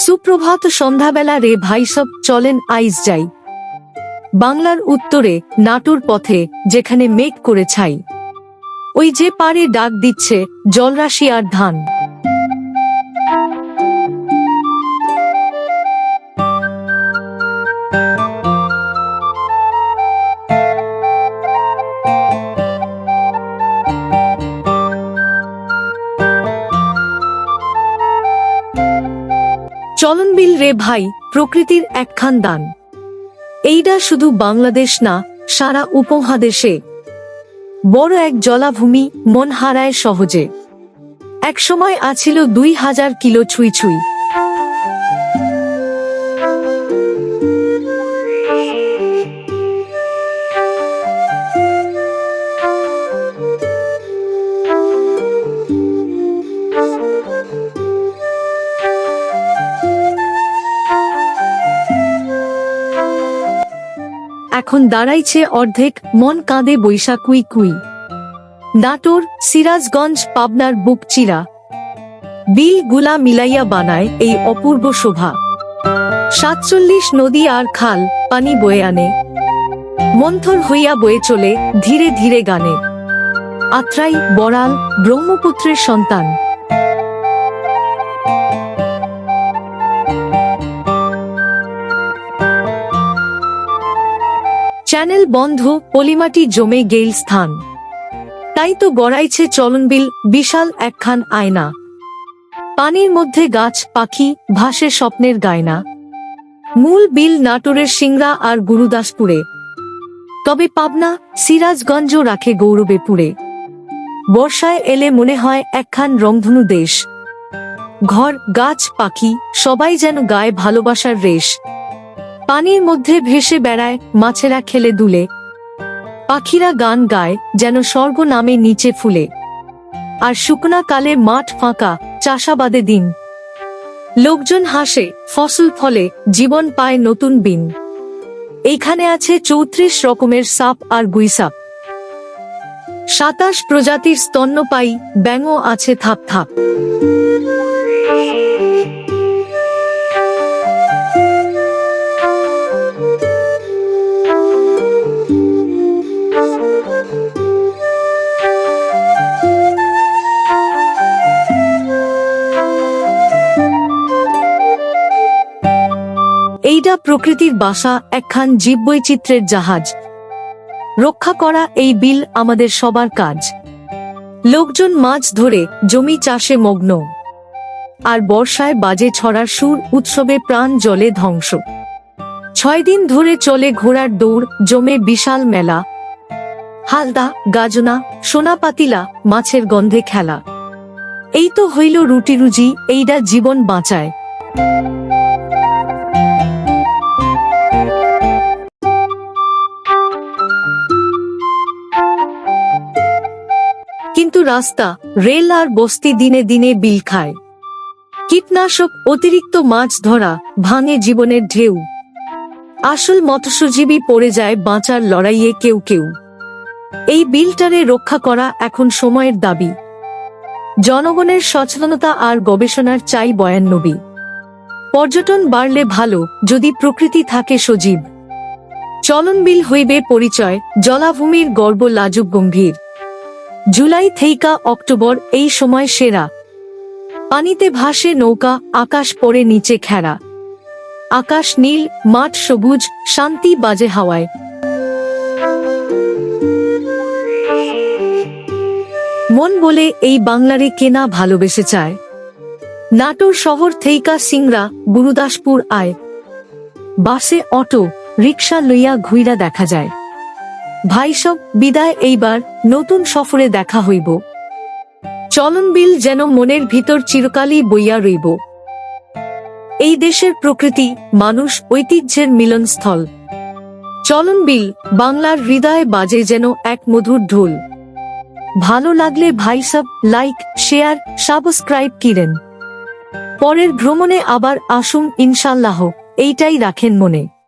সুপ্রভাত সন্ধ্যাবেলা রে ভাইসব চলেন আইস যাই। বাংলার উত্তরে, নাটুর পথে, যেখানে মেঘ করে ছাই। ওই যে পারে ডাক দিচ্ছে, জলরাশি আর ধান। চলনবিল রে ভাই, প্রকৃতির একখান দান। এইটা শুধু বাংলাদেশ না, সারা উপমহাদেশে। বড় এক জলাভূমি মন হারায় সহজে। একসময় আছিল দুই হাজার কিলো ছুঁই ছুঁই। এখন দাঁড়াইছে অর্ধেক, মন কাঁদে বৈশাকুই কুই। নাটোর সিরাজগঞ্জ পাবনার বুক চিরা। বিলগুলা মিলাইয়া বানায় এই অপূর্ব শোভা। সাতচল্লিশ নদী আর খাল, পানি বয়ে আনে। মন্থর হইয়া বয়ে চলে ধীরে ধীরে গানে। আত্রাই, বড়াল, ব্রহ্মপুত্রের সন্তান। চ্যানেল বন্ধ, পলিমাটি জমে গেইল স্থান। তাই তো গড়াইছে চলনবিল বিশাল একখান আয়না। পানির মধ্যে গাছ, পাখি, ভাসে স্বপ্নের গায়না। মূল বিল নাটোরের সিংড়া আর গুরুদাসপুরে। তবে পাবনা সিরাজগঞ্জ রাখে গৌরবে পুরে বর্ষায় এলে মনে হয় একখান রংধনু দেশ। ঘর, গাছ, পাখি, সবাই যেন গায়ে ভালোবাসার রেশ। পানির মধ্যে ভেসে বেড়ায়, মাছেরা খেলে দুলে। পাখিরা গান গায়, যেন স্বর্গ নামে নিচে ফুলে। আর শুকনা কালে মাঠ ফাঁকা, চাষাবাদে দিন। লোকজন হাসে, ফসল ফলে, জীবন পায় নতুন বিন। এইখানে আছে চৌত্রিশ রকমের সাপ আর গুইসাপ। সাতাশ প্রজাতির স্তন্যপায়ী, ব্যাঙও আছে থাপ থাপ। এইটা প্রকৃতির বাসা একখান জীববৈচিত্র্যের জাহাজ। রক্ষা করা এই বিল আমাদের সবার কাজ। লোকজন মাছ ধরে জমি চাষে মগ্ন। আর বর্ষায় বাজে ছড়ার সুর উৎসবে প্রাণ জলে ধ্বংস। ছয় দিন ধরে চলে ঘোড়ার দৌড়, জমে বিশাল মেলা। হালদা, গাজনা, সোনা পাতিলা, মাছের গন্ধে খেলা। এই তো হইল রুটি রুজি এইটা জীবন বাঁচায়। রাস্তা, রেল আর বস্তি দিনে দিনে বিল খায়। কীটনাশক, অতিরিক্ত মাছ ধরা, ভাঙে জীবনের ঢেউ। আসল মৎস্যজীবী পড়ে যায় বাঁচার লড়াইয়ে কেউ কেউ। এই বিলটারে রক্ষা করা এখন সময়ের দাবি। জনগণের সচেতনতা আর গবেষণার চাই বয়ান্নবী। পর্যটন বাড়লে ভালো, যদি প্রকৃতি থাকে সজীব। চলনবিল হইবে পরিচয়, জলাভূমির গর্ব লাজুক গম্ভীর। জুলাই থেইকা অক্টোবর এই সময় সেরা। পানিতে ভাসে নৌকা, আকাশ পড়ে নিচে খেরা। আকাশ নীল, মাঠ সবুজ, শান্তি বাজে হাওয়ায়। মন বলে এই বাংলারে কেনা ভালোবেসে চায়? নাটোর শহর থেইকা সিংড়া, গুরুদাসপুর আয়। বাসে অটো, রিক্সা লইয়া ঘুইরা দেখা যায়। ভাই সব, বিদায়, এইবার নতুন সফরে দেখা হইব। চলনবিল যেন মনের ভিতর চিরকালই বইয়া রইব। এই দেশের প্রকৃতি, মানুষ, ঐতিহ্যের মিলনস্থল। চলনবিল বাংলার হৃদয়ে বাজে যেন এক মধুর ঢোল। ভালো লাগলে ভাই সব, লাইক, শেয়ার, সাবস্ক্রাইব কিরেন। পরের ভ্রমণে আবার আসুন ইনশাল্লাহ, এইটাই রাখেন মনে।